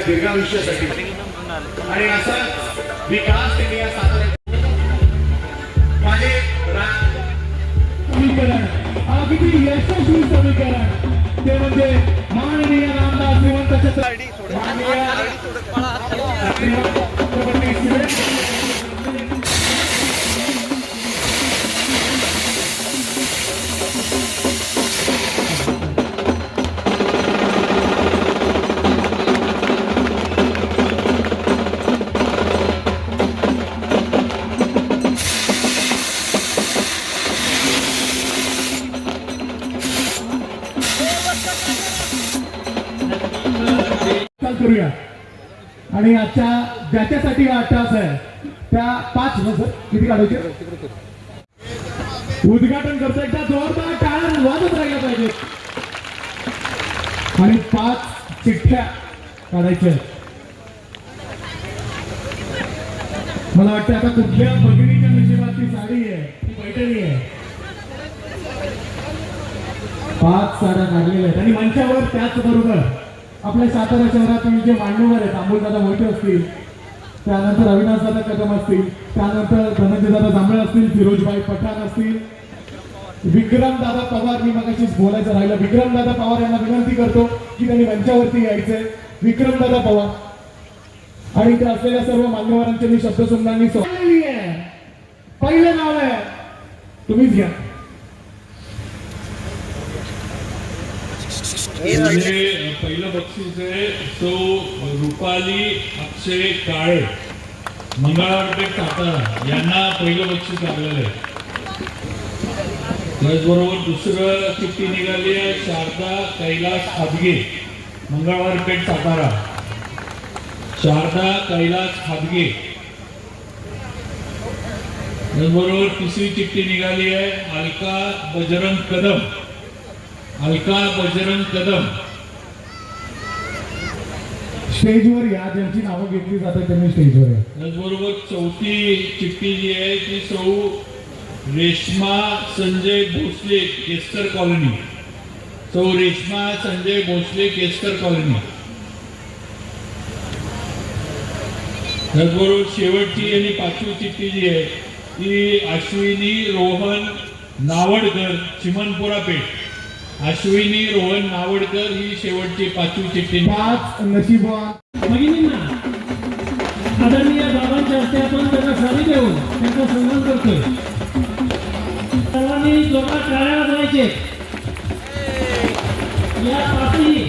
त्यांच्या दीर्घायुष्यासाठी. आणि असा विकास त्यांनी या सातारा माझे समीकरण अगदी यशस्वी समीकरण ते म्हणजे माननीय रामदास श्रीमंत छत्र- माननीय छत्रपती चाल करूया. आणि आजच्या ज्याच्यासाठी हा अट्टास आहे त्या पाच नंतर किती काढायचे? उद्घाटन करतो एकदा जोरदार टाळ्या वाजत राहिल्या पाहिजेत. आणि पाच चिठ्ठ्या काढायच्या मला वाटतं आता कुठल्या भगिनीच्या नशिबात ती साडी आहे ती पैठणी आहे. पाच साड्या काढलेल्या आहेत. आणि मंचावर त्याचबरोबर आपल्या सातारा शहरातील जे मान्यवर आहेत अमोलदादा मोठे असतील त्यानंतर अविनाशदादा कदम असतील त्यानंतर धनंजयदादा जांभळे असतील फिरोजबाई पठाण असतील विक्रमदादा पवार मी मगाशीच बोलायचं राहिलं. विक्रमदादा पवार यांना विनंती करतो की त्यांनी मंचावरती यायचंय. विक्रमदादा पवार. आणि इथे असलेल्या सर्व मान्यवरांचे मी शब्दसुंदांनी आहे. पहिलं नाव आहे. तुम्हीच घ्या म्हणजे पहिलं बक्षीस आहे तो रुपाली अक्षय काळे मंगळवारपेठ यांना पहिलं बक्षीस लागलेलं आहे. त्याचबरोबर दुसरं चिठ्ठी निघाली आहे शारदा कैलास हादगे मंगळवारपेठ सातारा शारदा कैलास हादगे त्याचबरोबर तिसरी चिठ्ठी निघाली आहे अलका बजरंग कदम. अलका बजरंग कदम. स्टेजवर या ज्यांची नावं घेतली जातात त्यांनी स्टेजवर या. त्याचबरोबर चौथी चिठ्ठी जी आहे ती सौ रेश्मा संजय भोसले केसकर कॉलनी. सौ रेश्मा संजय भोसले केसकर कॉलनी. त्याचबरोबर शेवटची आणि पाचवी चिठ्ठी जी आहे ती अश्विनी रोहन नावडकर चिमनपुरा पेठ. अश्विनी रोहन नावडकर ही शेवटची पाचवी चिठ्ठी. पाच नशिबवान भगिनींना आदरणीय बाबांच्या हस्ते आपण त्यांना साडी देऊन त्यांचा सन्मान करतोय. सर्वांनी जोरात टाळ्या वाजवायचे. या पाठी